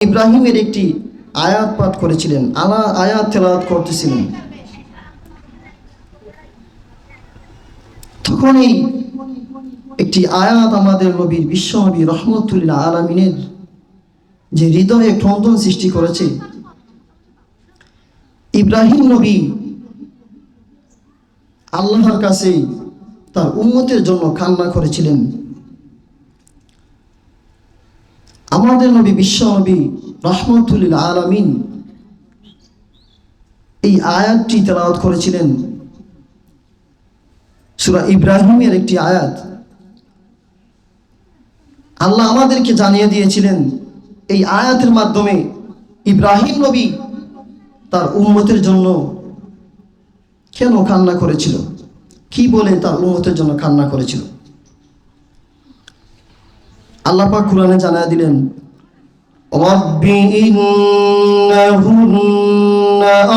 ইব্রাহিমের একটি আয়াত পাঠ করেছিলেন। আলা আয়াত তেলাওয়াত করতেছিলেন। তখনই একটি আয়াত আমাদের নবীর বিশ্বনবী রহমতুল্লাহ আলমিনের যে হৃদয়ে ক্রন্দন সৃষ্টি করেছে। ইব্রাহিম নবী আল্লাহর কাছে তার উন্মতের জন্য কান্না করেছিলেন। আমাদের নবী, বিশ্ব নবী রহমতুল্লিল আলমিন এই আয়াতটি তেলাওয়াত করেছিলেন। সুরা ইব্রাহিমের একটি আয়াত। আল্লাহ আমাদেরকে জানিয়ে দিয়েছিলেন, এই আয়াতের মাধ্যমে ইব্রাহিম নবী তার উন্মতের জন্য কেন কান্না করেছিল? কি বলে তার উন্মতের জন্য কান্না করেছিল? আল্লাহ পাক কোরআনে জানা দিলেন রব্বি ইন্নাহুন্না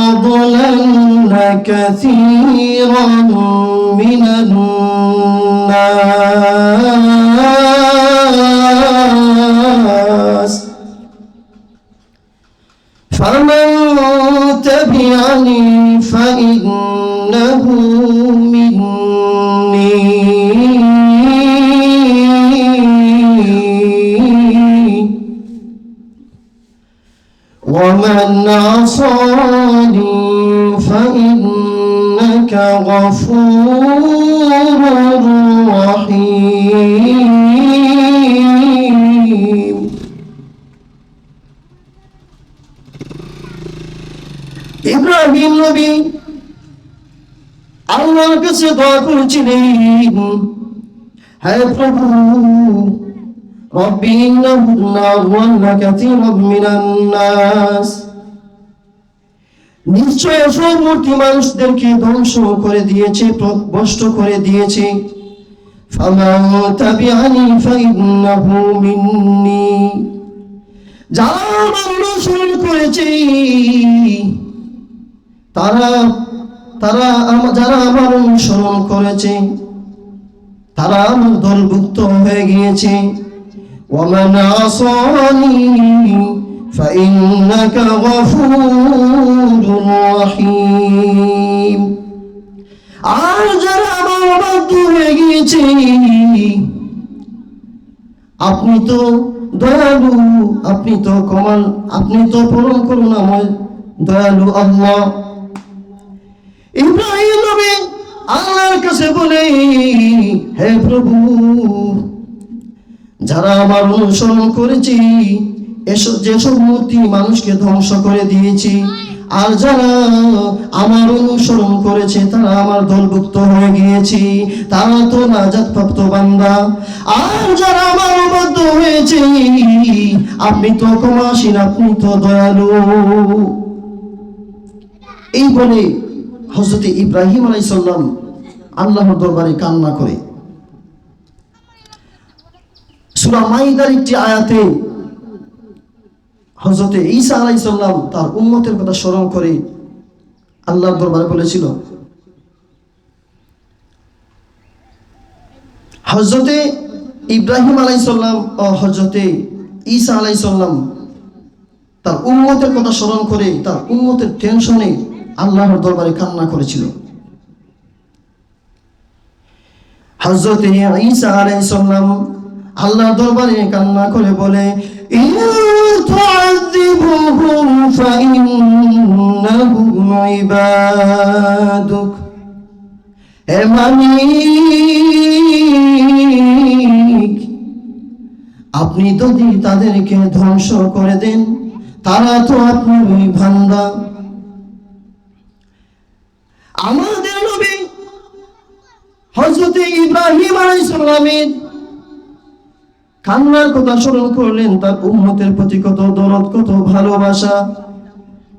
আদলালনা মিনান আল্লাহর কাছে দোয়া করেছিলেন হ্যাঁ প্রভু ربي إنهن أضلن كثيرا من الناس নিশ্চয় অসব মূর্তি মানুষদেরকে ধ্বংস করে দিয়েছে ভ্রষ্ট করে দিয়েছে فمن تبعني فإنه مني যারা আমার অনুসরণ করেছে তারা তারা আমা- যারা আমার অনুসরণ করেছে তারা আমার দলভুক্ত হয়ে গিয়েছে ومن عصاني فإنك غفور رحيم আর যারা আমার বাধ্য হয়ে গিয়েছে আপনি তো দয়ালু আপনি তো কমাল আপনি তো পরম করুণাময় দয়ালু আল্লাহ ইব্রাহিম নবী আল্লাহর কাছে বলে, হে প্রভু, যারা আমার অনুসরণ করেছি এসব যেসব মূর্তি মানুষকে ধ্বংস করে দিয়েছি, আর যারা আমার অনুসরণ করেছে, তারা আমার দলভুক্ত হয়ে গিয়েছি, তারা তো নাজাত প্রাপ্ত বান্দা। আর যারা আমার অবাধ্য হয়েছে, আপনি তো ক্ষমাসীন, আপনি তো দয়ালু। এই বলে হজরত ইব্রাহিম আলাই আলাইসাল্লাম আল্লাহর দরবারে কান্না করে। সুরা মাইদার একটি আয়াতে হজরতে ঈসা আলাইসাল্লাম তার উম্মতের কথা স্মরণ করে আল্লাহর দরবারে বলেছিল হজরতে ইব্রাহিম আলাইসাল্লাম ও হজরতে ঈসা আলাইসাল্লাম তার উন্মতের কথা স্মরণ করে তার উন্মতের টেনশনে আল্লাহর দরবারে কান্না করেছিল। হজরত ঈসা দরবারে কান্না করে বলে আপনি যদি তাদেরকে ধ্বংস করে দেন, তারা তো আপনার ভান্দা আমাদের নবী হজরত ইব্রাহিম আলাইসাল্লামের কান্নার কথা স্মরণ করলেন, তার উম্মতের প্রতি কত দরদ, কত ভালোবাসা।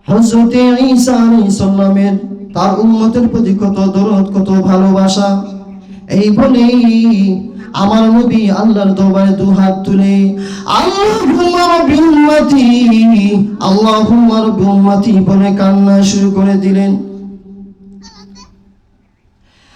হজরত ঈসা আলাইসাল্লামের তার উম্মতের প্রতি কত দরদ, কত ভালোবাসা। এই বলেই আমার নবী আল্লাহর দরবারে দু হাত তুলে, আল্লাহুম্মা রাব্বি উম্মতি, আল্লাহুম্মা রাব্বি উম্মতি বলে কান্না শুরু করে দিলেন।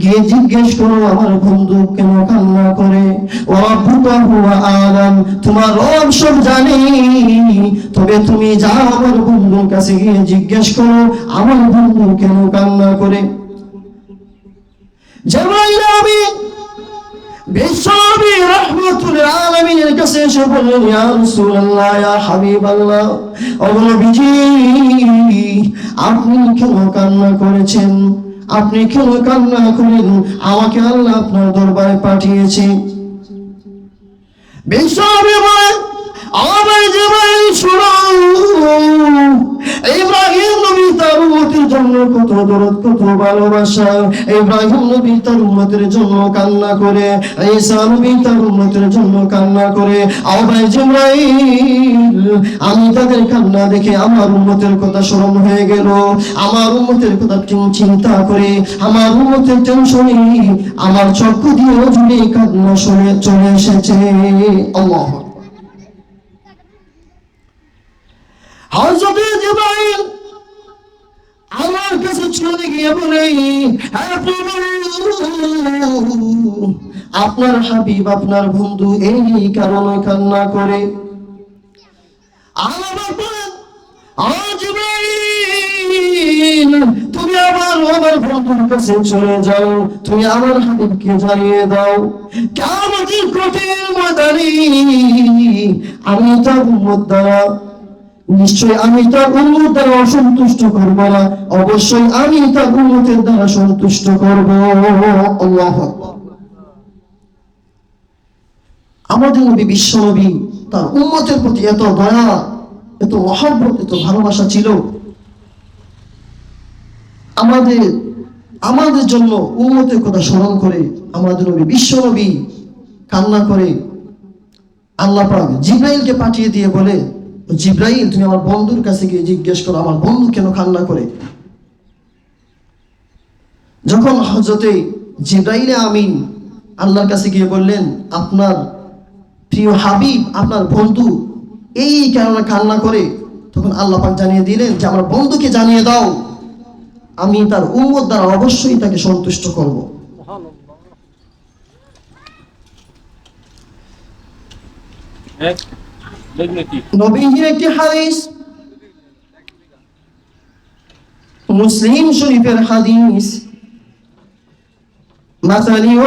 গিয়ে জিজ্ঞেস করো, আমার বন্ধু কেন কান্না করে? আলাম তোমার রব সব তবে তুমি যাও, আমার বন্ধুর কাছে গিয়ে জিজ্ঞেস করো, আমার বন্ধু কেন কান্না করে? আপনি কেন কান্না করেছেন? আপনি কেন কান্না করেন? আমাকে আল্লাহ আপনার দরবারে পাঠিয়েছে বলেন। আমি তাদের কান্না দেখে আমার উম্মতের কথা স্মরণ হয়ে গেল। আমার উম্মতের কথা চিন- চিন্তা করে, আমার উম্মতের টেনশনে আমার চক্ষু দিয়ে জুড়ে কান্না চলে এসেছে। আল্লাহ জিবরাইল আমার কাছে চলে গিয়ে বলে "হ্যাঁ আপনার হাবিব, আপনার বন্ধু এই কারণে কান্না করে। আমার তুমি আবার আমার বন্ধুর কাছে চলে যাও, তুমি আমার হাবিবকে জানিয়ে দাও। কেমন কঠিন ময়দানে আমি উম্মত দ্বারা নিশ্চয় আমি তার উন্মত দ্বারা অসন্তুষ্ট করব না। অবশ্যই আমি তার উন্মতের দ্বারা সন্তুষ্ট করব। আল্লাহু। আমাদের নবী বিশ্ব নবী তার উন্মতের প্রতি এত দয়া, এত মহব্বত, এত ভালোবাসা ছিল। আমাদের আমাদের জন্য উন্মতের কথা স্মরণ করে আমাদের নবী বিশ্বনবী কান্না করে আল্লাহ পাক জিব্রাইলকে পাঠিয়ে দিয়ে বলে জিব্রাইল, তুমি আমার বন্ধুর কাছে গিয়ে জিজ্ঞেস করো, আমার বন্ধু কেন কান্না করে? যখন হজরতে জিব্রাইলে আমিন আল্লাহর কাছে গিয়ে বললেন, আপনার প্রিয় হাবিব, আপনার বন্ধু এই কারণে কান্না করে? তখন আল্লাহ পাক জানিয়ে দিলেন যে, আমার বন্ধুকে জানিয়ে দাও, আমি তার উম্মত দ্বারা অবশ্যই তাকে সন্তুষ্ট করব। এক নবীজির একটি হাদিস। মুসলিম শরীফের হাদিস। মাসালি ও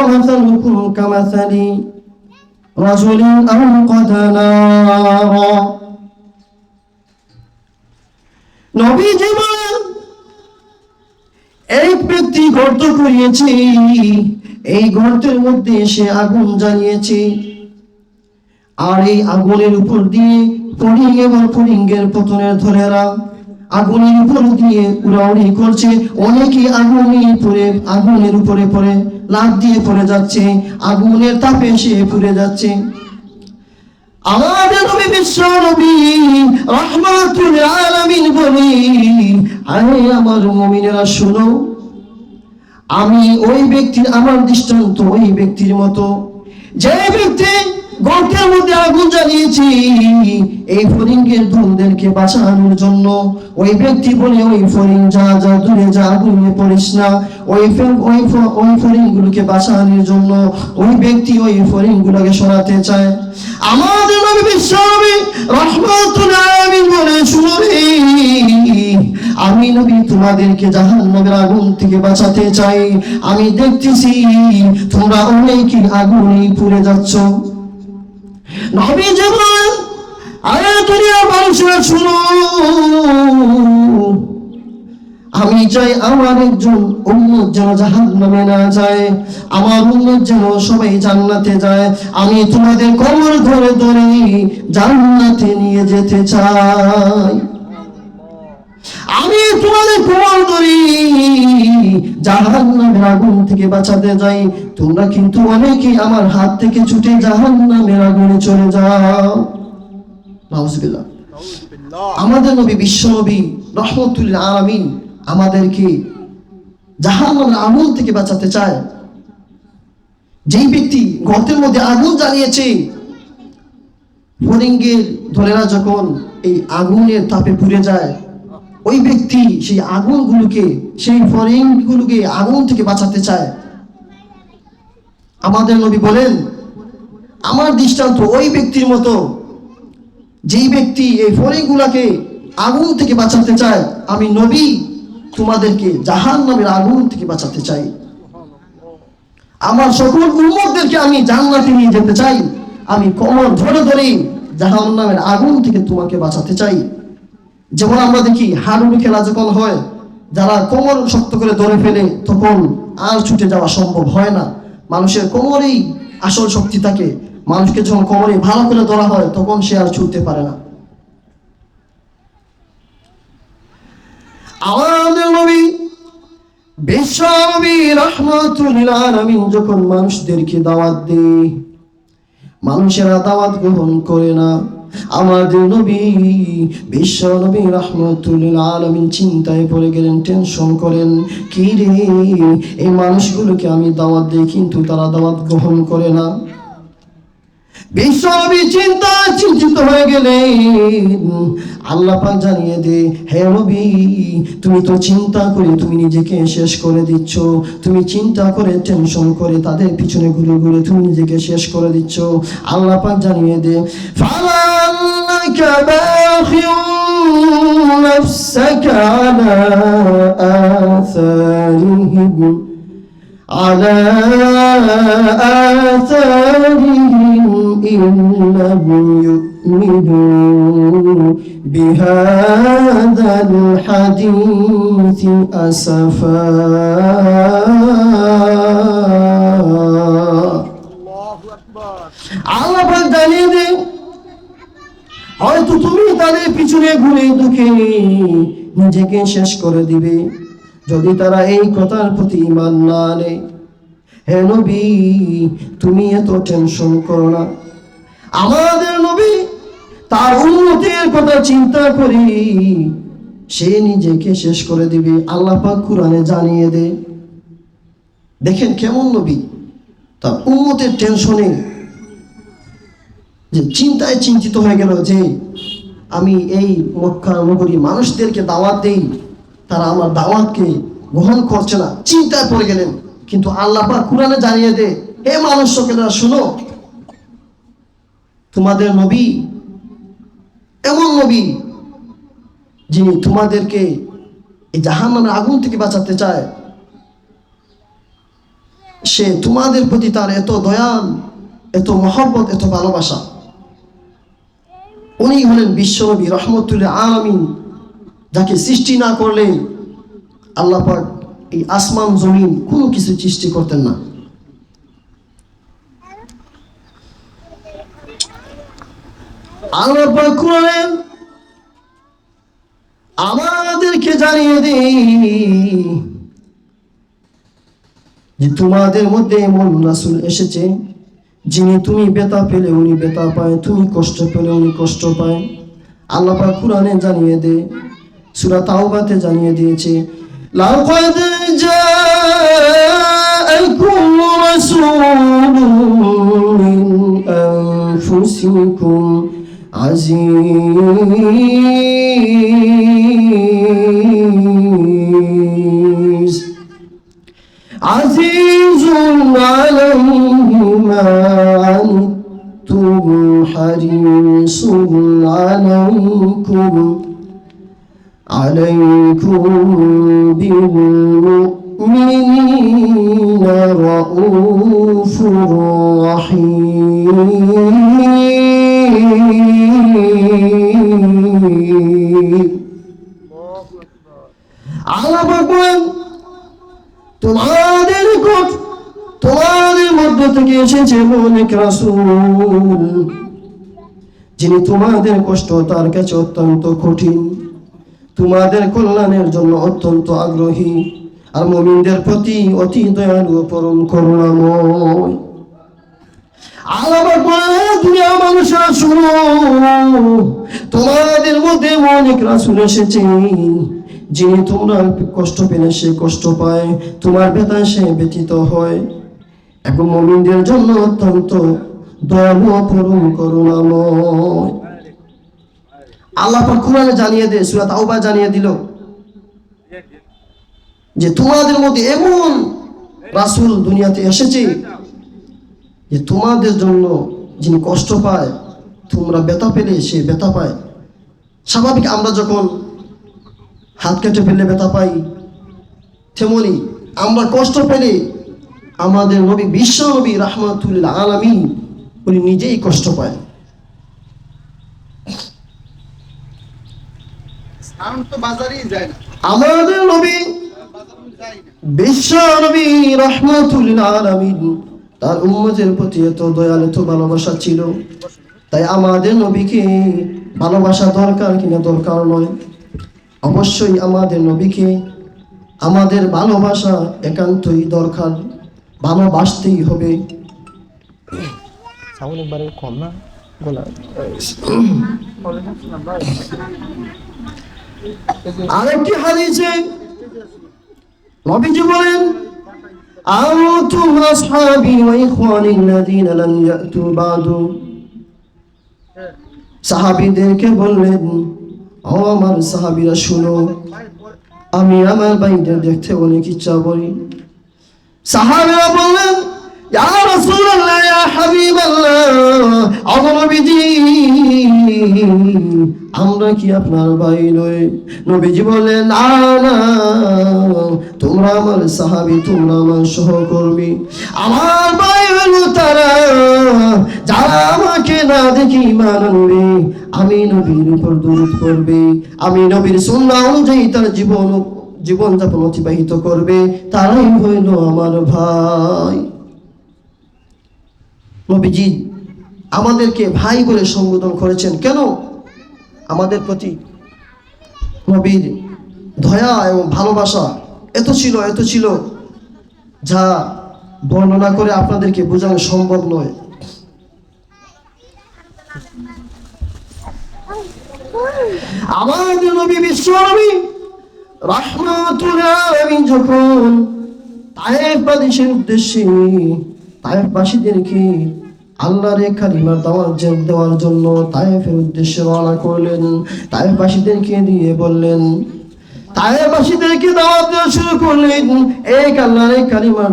কামাসালি এই ব্যক্তি গর্ত করিয়েছে, এই গর্তের মধ্যে সে আগুন জ্বালিয়েছে। আর এই আগুনের উপর দিয়ে ফড়িং এবং ফড়িঙ্গের পতনের ধরেরা আগুনের উপর দিয়ে উড়াউড়ি করছে। অনেকে আগুনে পড়ে, আগুনের উপরে পড়ে, লাফ দিয়ে পড়ে যাচ্ছে, আগুনের তাপে সে পুড়ে যাচ্ছে। আমাদের নবী বিশ্ব নবী রহমাতুল আলামিন বলি আরে আমার মুমিনেরা শুনো, আমি ওই ব্যক্তির আমার দৃষ্টান্ত ওই ব্যক্তির মতো। যে ব্যক্তি গর্তের মধ্যে আগুন জ্বালিয়েছি এই ফরিঙ্গের ধুমদেরকে বাঁচানোর জন্য। ওই ব্যক্তি বলে, ওই ফরিং যা যা, দূরে যা আগুনে পড়িস না। ওই ওই ওই ফরিং গুলোকে বাঁচানোর জন্য ওই ব্যক্তি ওই ফরিং গুলোকে সরাতে চায়। আমাদের নবী বিশ্বনবী রহমাতুল আলামিন বলে শুনো আমি নবী তোমাদেরকে জাহান্নামের আগুন থেকে বাঁচাতে চাই। আমি দেখতেছি তোমরা অনেকে আগুনে পুড়ে যাচ্ছ। নবী যেমন মানুষের শুনো। আমি চাই আমার একজন উন্নত যেন জাহান্নামে না যায়, আমার উন্নত যেন সবাই জান্নাতে যায়। আমি তোমাদের কবর ধরে ধরে জান্নাতে নিয়ে যেতে চাই। আমি তোমাদের কোমর ধরি জাহান্নামের আগুন থেকে বাঁচাতে যাই। তোমরা কিন্তু অনেকেই আমার হাত থেকে ছুটে জাহান্নামের আগুনে চলে যাও। নাউজুবিল্লাহ। আমাদের নবী বিশ্ব নবী রহমতুল্লাহ আলামিন আমাদেরকে জাহান্নামের আগুন থেকে বাঁচাতে চায়। যেই ব্যক্তি গর্তের মধ্যে আগুন জ্বালিয়েছে ফরিঙ্গের ধরেরা যখন এই আগুনের তাপে পুড়ে যায় ওই ব্যক্তি সেই আগুনগুলোকে, সেই ফরিংগুলোকে আগুন থেকে বাঁচাতে চায়। আমাদের নবী বলেন, আমার দৃষ্টান্ত ওই ব্যক্তির মতো, যেই ব্যক্তি এই ফরিংগুলাকে আগুন থেকে বাঁচাতে চায়, আমি নবী তোমাদেরকে জাহান নামের আগুন থেকে বাঁচাতে চাই। আমার সকল উম্মতদেরকে আমি জান্নাতে নিয়ে যেতে চাই। আমি কমর ধরে ধরে জাহান নামের আগুন থেকে তোমাকে বাঁচাতে চাই। যেমন আমরা দেখি হাডুডু খেলা যখন হয়, যারা কোমর শক্ত করে ধরে ফেলে তখন আর ছুটে যাওয়া সম্ভব হয় না। মানুষের কোমরেই আসল শক্তি থাকে। মানুষকে যখন কোমরে ভালো করে ধরা হয়, তখন সে আর ছুটতে পারে না। যখন মানুষদেরকে দাওয়াত দেয়, মানুষেরা দাওয়াত গ্রহণ করে না। আমাদের নবী, বিশ্ব নবী রহমতুল্লাহ আলমিন চিন্তায় পড়ে গেলেন, টেনশন করেন, কি রে, এই মানুষগুলোকে আমি দাওয়াত দিই, কিন্তু তারা দাওয়াত গ্রহণ করে না। বিশ্বনবী চিন্তা চিন্তিত হয়ে গেলেন। আল্লাহ পাক জানিয়ে দে, হে নবী, তুমি তো চিন্তা করে, তুমি নিজেকে শেষ করে দিচ্ছ। তুমি চিন্তা করে, টেনশন করে, তাদের পিছনে ঘুরে ঘুরে তুমি নিজেকে শেষ করে দিচ্ছ। আল্লাহ পাক জানিয়ে দে إنك باخع نفسك على آثارهم على آثارهم إن لم يؤمنوا بهذا الحديث أسفا. الله أكبر. على بدليل হয়তো তুমি তাদের পিছনে ঘুরে দুঃখে নিজেকে শেষ করে দিবে। যদি তারা এই কথার প্রতি ইমান না আনে, হে নবী, তুমি এত টেনশন করো না। আমাদের নবী তার উন্নতির কথা চিন্তা করি সে নিজেকে শেষ করে দিবে। আল্লাহ পাক কোরআনে জানিয়ে দে। দেখেন কেমন নবী, তার উন্নতের টেনশনে যে চিন্তায় চিন্তিত হয়ে গেল যে আমি এই মক্কা নগরী মানুষদেরকে দাওয়াত দেই, তারা আমার দাওয়াতকে গ্রহণ করছে না, চিন্তায় পড়ে গেলেন। কিন্তু আল্লাহ পাক কোরআনে জানিয়ে দে হে মানুষ সকলেরা শুনো, তোমাদের নবী এমন নবী যিনি তোমাদেরকে এই জাহান্নামের আগুন থেকে বাঁচাতে চায়। সে তোমাদের প্রতি তার এত দয়াল, এত মহব্বত, এত ভালোবাসা। উনি হলেন বিশ্বনবী রহমতুল্লাহ আলামিন, যাকে সৃষ্টি না করলে আল্লাহ পাক এই আসমান জমিন কোনো কিছু সৃষ্টি করতেন না। আল্লাহ পাক আমাদেরকে জানিয়ে দিই যে তোমাদের মধ্যে এমন রাসূল এসেছে যিনি তুমি বেতা পেলে উনি বেতা পায়, তুমি কষ্ট পেলে উনি কষ্ট পায়। আল্লাহ পাক কোরআনে জানিয়ে দে, সূরা তাওবাতে জানিয়ে দিয়েছে, লাকাদ জাআকুম রাসূলুম মিন আনফুসিকুম عزيز عليه ما عنتم حريص عليكم. عليكم بالمؤمنين رؤوف رحيم. এসেছে অনেক রাসূল, যিনি তোমাদের কষ্ট তার কাছে অত্যন্ত কঠিন। তোমাদের কল্যাণের জন্য অত্যন্ত আগ্রহী আর মুমিনদের প্রতি অতি দয়ালু পরম করুণাময়। যিনি তোমরা কষ্ট পেলে সে কষ্ট পায়, তোমার বেতায় সে ব্যতীত হয়। এবং মমিনদের জন্য অত্যন্ত পরম করুণাময়। আল্লাহ পাক কোরআনে জানিয়ে দে, সূরা তাওবা জানিয়ে দিল যে তোমাদের মধ্যে এমন রাসূল দুনিয়াতে এসেছে যে তোমাদের জন্য যিনি কষ্ট পায়, তোমরা ব্যথা পেলে সে ব্যথা পায়। স্বাভাবিক আমরা যখন হাত কেটে ফেললে ব্যথা পাই, তেমনি আমরা কষ্ট পেলে আমাদের নবী বিশ্ব নবী রাহমাতুল্লাহ আলামিন উনি নিজেই কষ্ট পায়। আমাদের নবী বিশ্ব আলামিন তার উম্মতের প্রতি এত দয়াল এত ভালোবাসা ছিল। তাই আমাদের নবীকে ভালোবাসা দরকার কিনা দরকার নয়। অবশ্যই আমাদের নবীকে আমাদের ভালোবাসা একান্তই দরকার। ভালোবাসতেই হবে। সাউন্ড একবারে কম না? আরেকটি হাদিসে নবীজি বলেন আউতু আসহাবি ওয়া ইখওয়ানি আল্লাযিনা লাম ইয়াতু বললেন ও আমার সাহাবীরা শুনো আমি আমার বাইদের দেখতে অনেক ইচ্ছা করি। সাহাবীরা বললেন আমরা কি আপনার ভাই নই? নবীজি বললেন, না না, তোমরা আমার সাহাবী, তোমরা আমার সহকর্মী। আমার ভাই হলো তারা, যারা আমাকে না দেখি মানবে আমি নবীর উপর দূরত করবে আমি নবীর সুন্নাহ অনুযায়ী তার জীবন জীবন যাপন অতিবাহিত করবে, তারাই হইল আমার ভাই। নবীজি, আমাদেরকে ভাই বলে সম্বোধন করেছেন। কেন? আমাদের প্রতি নবীর দয়া এবং ভালোবাসা এত ছিল এত ছিল, যা বর্ণনা করে আপনাদেরকে বোঝানো সম্ভব নয়। আমাদের নবী বিশ্ব নবী আলামিন যখন তায়েফবাসীর উদ্দেশ্যে তায়েফবাসীদেরকে আল্লাহর দাওয়াত যে- দেওয়ার জন্য তায়েফের উদ্দেশ্যে রওনা করলেন তায়েফবাসীদেরকে দিয়ে বললেন দাওয়াত দেওয়া শুরু করলেন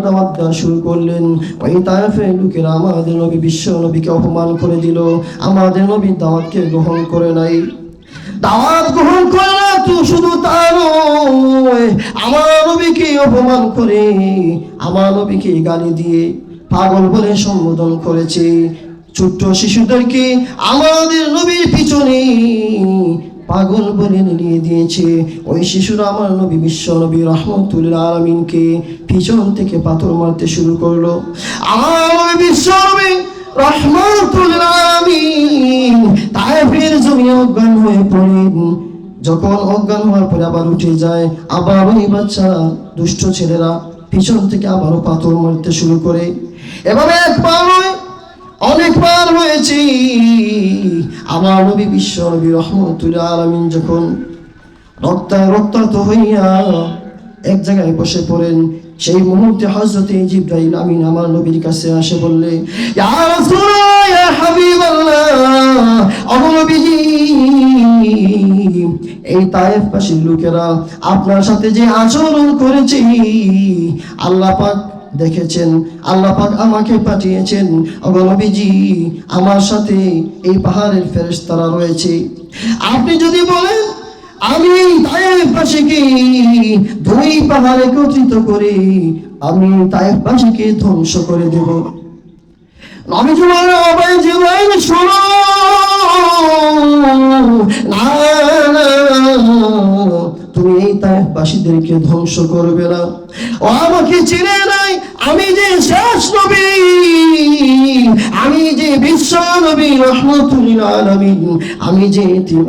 দাওয়াত দেওয়া শুরু করলেন। ওই তায়েফের লোকেরা আমাদের নবী বিশ্ব নবীকে অপমান করে দিল গ্রহণ করে নাই। দাওয়াত গ্রহণ করে না তো শুধু তা নয়, আমার নবীকে অপমান করে, আমার নবীকে গালি দিয়ে পাগল বলে সম্বোধন করেছে। ছোট্ট শিশুদেরকে আমাদের নবীর পিছনে পাগল বলে নিয়ে দিয়েছে। ওই শিশুরা আমার নবী বিশ্ব নবী রহমতুল্লাহ আলমিনকে পিছন থেকে পাথর মারতে শুরু করল। আমার বিশ্ব নবী রহমতুল্লাহ আলামিন তায়েফের জমি অজ্ঞান হয়ে পড়েন যখন অজ্ঞান হওয়ার পরে আবার উঠে যায়। আবার ওই বাচ্চা, দুষ্ট ছেলেরা পিছন থেকে আবারও পাথর মারতে শুরু করে। এভাবে একবার নয় অনেকবার হয়েছে। আমার নবী বিশ্ব নবী আলামিন যখন রক্তা রক্তাক্ত হইয়া এক জায়গায় বসে পড়েন সেই মুহূর্তে হজরত জিব্রাইল আমিন আমার নবীর কাছে আসে বললে এই তায়েফবাসীর লোকেরা আপনার সাথে যে আচরণ করেছে, আল্লাহ পাক দেখেছেন, আল্লাহ পাক আমাকে পাঠিয়েছেন অগনবীজি আমার সাথে এই পাহাড়ের ফেরেশতারা রয়েছে। আপনি যদি বলেন আমি তায়েফবাসীকে দুই পাহাড় একত্রিত করে আমি তায়েফবাসীকে ধ্বংস করে দেব। নবীজি বলেন অবাই জিব্রাইল শোনো। তুমি এই তায়েফবাসীদেরকে ধ্বংস করবে না। ও আমাকে চিনে নাই, আমি যে শেষ নবী। আমি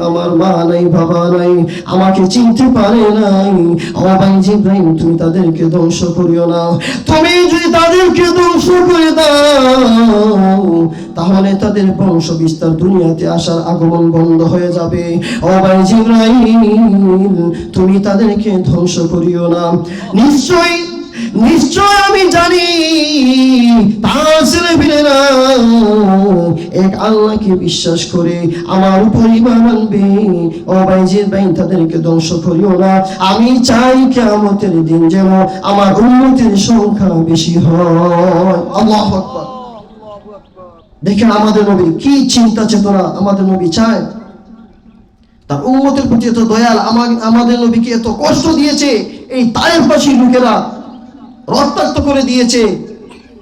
আমার মা নাই, বাবা নাই, আমাকে চিনতে পারে নাই। ভাই তুমি তাদেরকে ধ্বংস করিও না। তুমি যদি তাদেরকে ধ্বংস করে দাও, তাহলে তাদের বংশ বিস্তার দুনিয়াতে আসার আগমন বন্ধ হয়ে যাবে। ও ভাই জিব্রাইল, তুমি তাদেরকে ধ্বংস করিও না। নিশ্চয়ই নিশ্চয় আমি জানি তার ছেলেপিলেরা এক আল্লাহকে বিশ্বাস করে আমার উপর ও বাইন তাদেরকে ধ্বংস করিও না। আমি চাই কেমতের দিন যেন আমার উন্নতির সংখ্যা বেশি হয়। আল্লাহ দেখেন আমাদের নবী কি চিন্তা চেতনা আমাদের নবী চায়? তার উন্মতের প্রতি এত দয়াল আমা- আমাদের নবীকে এত কষ্ট দিয়েছে, এই তায়েফবাসী লোকেরা রক্তাক্ত করে দিয়েছে।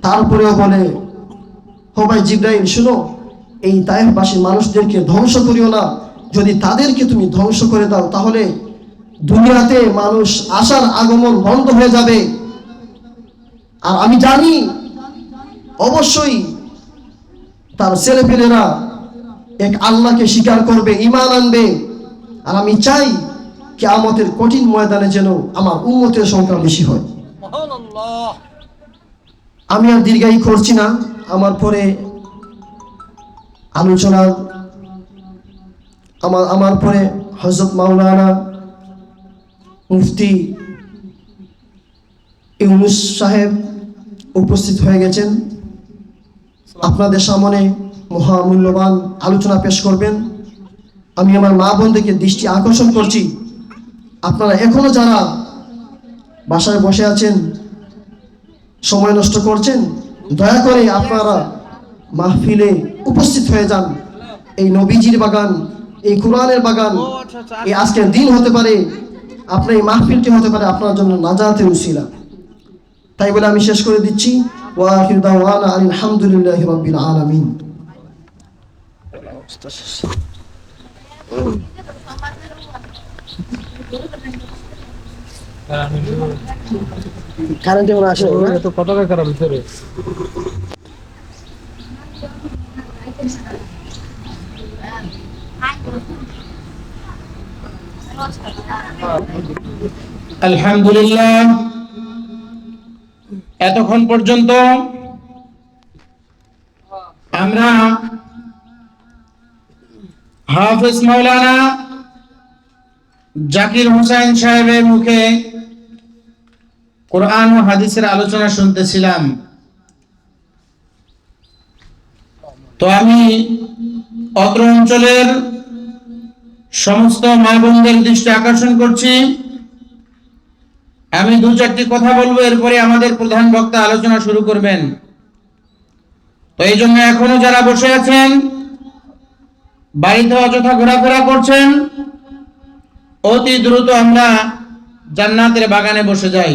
তারপরেও বলে হো ভাই জিব্রাইল, শুনো, এই তায়েফবাসী মানুষদেরকে ধ্বংস করিও না। যদি তাদেরকে তুমি ধ্বংস করে দাও, তাহলে দুনিয়াতে মানুষ আসার আগমন বন্ধ হয়ে যাবে। আর আমি জানি, অবশ্যই তার ছেলেপেলেরা এক আল্লাহকে স্বীকার করবে ইমান আনবে। আর আমি চাই কে কেয়ামতের কঠিন ময়দানে যেন আমার উন্মতের সংখ্যা বেশি হয়। আমি আর দীর্ঘায়ী করছি না, আমার পরে আলোচনা, আমার আমার পরে হজরত মাওলানা মুফতি ইউনুস সাহেব উপস্থিত হয়ে গেছেন। আপনাদের সামনে মহামূল্যবান আলোচনা পেশ করবেন। আমি আমার মা বোনদেরকে দৃষ্টি আকর্ষণ করছি। আপনারা এখনও যারা বাসায় বসে আছেন সময় নষ্ট করছেন দয়া করে আপনারা মাহফিলে উপস্থিত হয়ে যান। এই নবীজির বাগান এই কোরআনের বাগান এই আজকের দিন হতে পারে আপনার এই মাহফিলটি হতে পারে আপনার জন্য নাজাতের উসিলা। তাই বলে আমি শেষ করে দিচ্ছি। ওয়াহির দাওয়ানা আলহামদুলিল্লাহি রাব্বিল আলামিন। কারেন্ট এমন আসে এত কত টাকা ভিতরে? আলহামদুলিল্লাহ। এতক্ষণ পর্যন্ত আমরা হাফিজ মাওলানা জাকির হোসেন সাহেবের মুখে কোরআন ও হাদিসের আলোচনা শুনতেছিলাম। তো আমি অত্র অঞ্চলের সমস্ত মা বোনদের দৃষ্টি আকর্ষণ করছি। আমি দু চারটি কথা বলব, এরপরে আমাদের প্রধান বক্তা আলোচনা শুরু করবেন। তো এই জন্য এখনও যারা বসে আছেন বাড়িতে অযথা ঘোরাফেরা করছেন, অতি দ্রুত আমরা জান্নাতের বাগানে বসে যাই।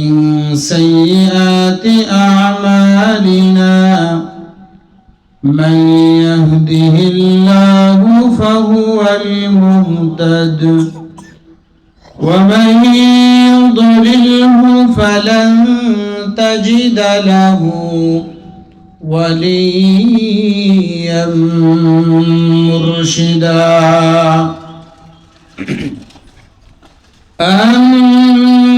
سيئات أعمالنا. من يهده الله فهو المهتد. ومن يضلله فلن تجد له وليا مرشدا. أما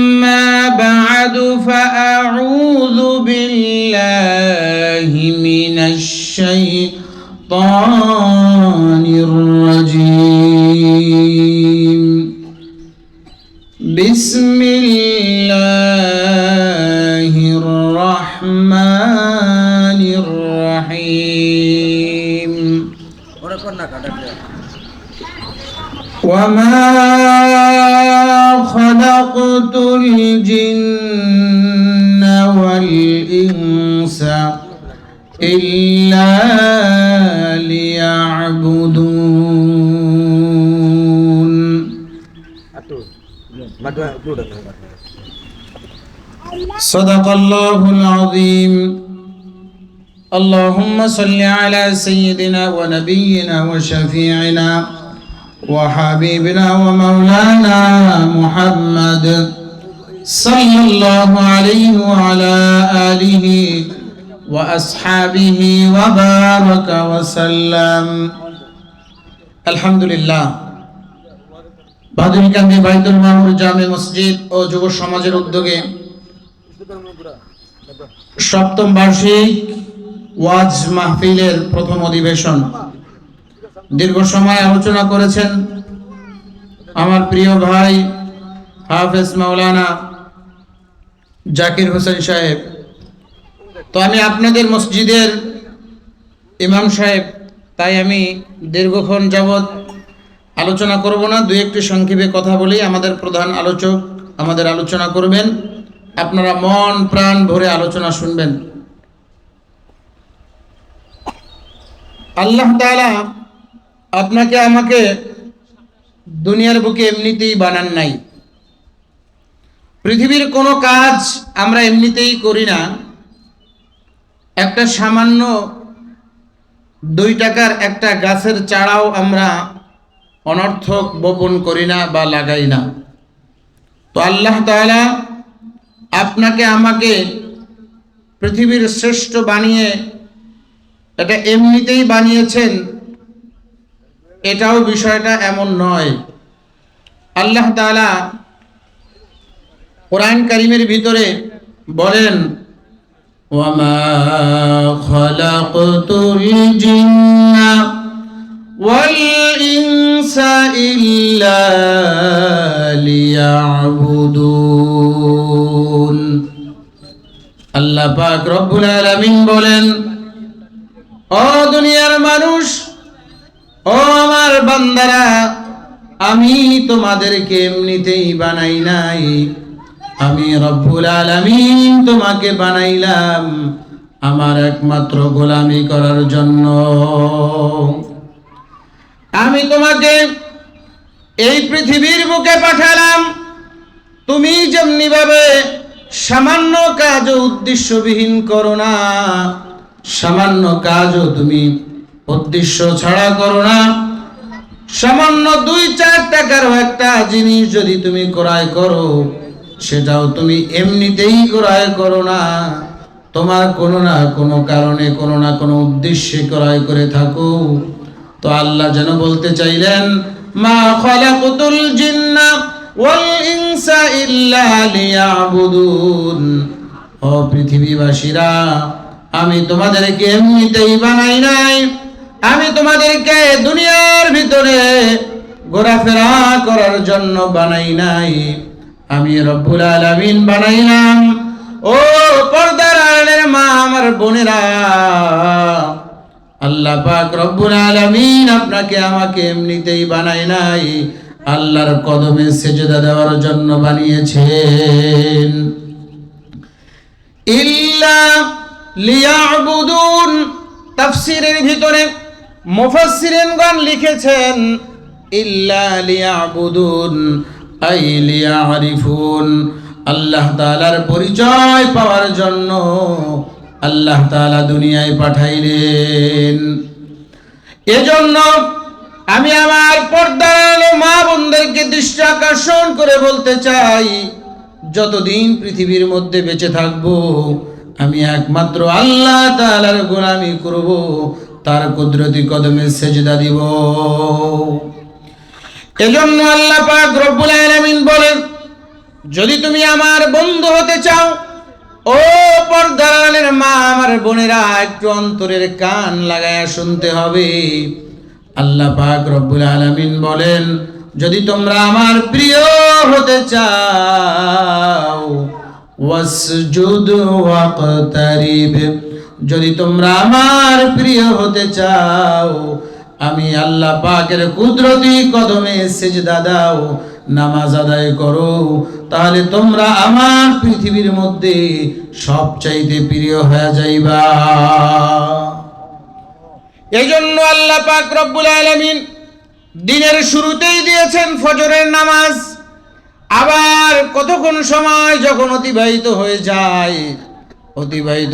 بعد فأعوذ بالله من الشيطان صدق الله العظيم اللهم صل على سيدنا ونبينا وشفيعنا وحبيبنا ومولانا محمد صلى الله عليه وعلى آله وأصحابه وبارك وسلم الحمد لله বাদুরিকান্দি বাইতুল মামুর জামে মসজিদ ও যুব সমাজের উদ্যোগে সপ্তম বার্ষিক ওয়াজ মাহফিলের প্রথম অধিবেশন। দীর্ঘ সময় আলোচনা করেছেন আমার প্রিয় ভাই হাফেজ মাওলানা জাকির হোসেন সাহেব। তো আমি আপনাদের মসজিদের ইমাম সাহেব, তাই আমি দীর্ঘক্ষণ যাবৎ আলোচনা করব না দু একটি সংক্ষেপে কথা বলি। আমাদের প্রধান আলোচক আমাদের আলোচনা করবেন। আপনারা মন, প্রাণ ভরে আলোচনা শুনবেন। আল্লাহ তাআলা আপনাকে আমাকে দুনিয়ার বুকে এমনিতেই বানান নাই। পৃথিবীর কোনো কাজ আমরা এমনিতেই করি না। একটা সামান্য দুই টাকার একটা গাছের চারাও আমরা অনর্থক বপন করি না বা লাগাই না। তো আল্লাহ তাআলা আপনাকে আমাকে পৃথিবীর শ্রেষ্ঠ বানিয়ে এটা এমনিতেই বানিয়েছেন, এটাও বিষয়টা এমন নয়। আল্লাহ তাআলা কোরআন কারিমের ভিতরে বলেন খালাকতুল জিন্না ওয়াল ইনসা ইল্লা লিয়াবুদুন আল্লাহ পাক রব্বুল আলামিন বলেন, ও দুনিয়ার মানুষ, ও আমার বান্দারা, আমি তোমাদেরকে এমনিতেই বানাই নাই। আমি রব্বুল আলামিন তোমাকে বানাইলাম আমার একমাত্র গোলামি করার জন্য। আমি তোমাকে এই পৃথিবীর বুকে পাঠালাম। তুমি যেমনি ভাবে সামান্য কাজও উদ্দেশ্যবিহীন করো না, সামান্য কাজও তুমি উদ্দেশ্য ছাড়া করো না। সামান্য দুই চার টাকারও একটা জিনিস যদি তুমি ক্রয় করো, সেটাও তুমি এমনিতেই ক্রয় করো না। তোমার কোনো না কোনো কারণে কোনো না কোনো উদ্দেশ্যে ক্রয় করে থাকো। তো আল্লাহ যেন বলতে চাইলেন, মা খলাকুতুল জিন্না ওয়াল ইনসা ইল্লা লিয়াবুদুন। ও পৃথিবীবাসীরা, আমি তোমাদেরকে এমনিতেই বানাই নাই। আমি তোমাদেরকে দুনিয়ার ভিতরে ঘোরাফেরা করার জন্য বানাই নাই। আমি রব্বুল আলামিন বানাইলাম। ও পর্দার মা, আমার বোনেরা আল্লাহ পাক রব্বুল আলামিন আপনাকে আমাকে এমনিতেই বানাই নাই। আল্লাহর কদমে সেজদা দেওয়ার জন্য বানিয়েছেন। ইল্লা লিয়াবুদুন, তাফসীরের ভিতরে মুফাসসিরিনগণ লিখেছেন, ইল্লা লিয়াবুদুন, আই লিয়ারিফুন। আল্লাহ তাআলার পরিচয় পাওয়ার জন্য আল্লাহ তাআলা দুনিয়ায় পাঠাইলেন। এজন্য আমি আমার পর্দার মা বোনদেরকে দৃষ্টি আকর্ষণ করে বলতে চাই, যতদিন পৃথিবীর মধ্যে বেঁচে থাকব, আমি একমাত্র আল্লাহ তালার গোলামি করব, তার কুদরতি কদমে সেজদা দিব। এজন্য আল্লাহ পাক রব্বুল আলামিন বলেন, যদি তুমি আমার বন্ধু হতে চাও ও পর্দারের মা, আমার বোনেরা, একটু অন্তরের কান লাগায়া শুনতে হবে। আল্লাহ পাক রব্বুল আলামিন বলেন, যদি তোমরা আমার প্রিয় হতে চাও, ওয়াসজুদ ওয়াকতারিব। যদি তোমরা আমার প্রিয় হতে চাও, আমি আল্লাহ পাকের কুদরতি কদমে সেজদা দাও। নামাজ আদায় করো, তাহলে তোমরা আমার পৃথিবীর মধ্যে সবচাইতে প্রিয় হয়ে যাইবা। এই জন্য আল্লাহ পাক রব্বুল আলামিন দিনের শুরুতেই দিয়েছেন ফজরের নামাজ। আবার কতক্ষণ সময় যখন অতিবাহিত হয়ে যায়, অতিবাহিত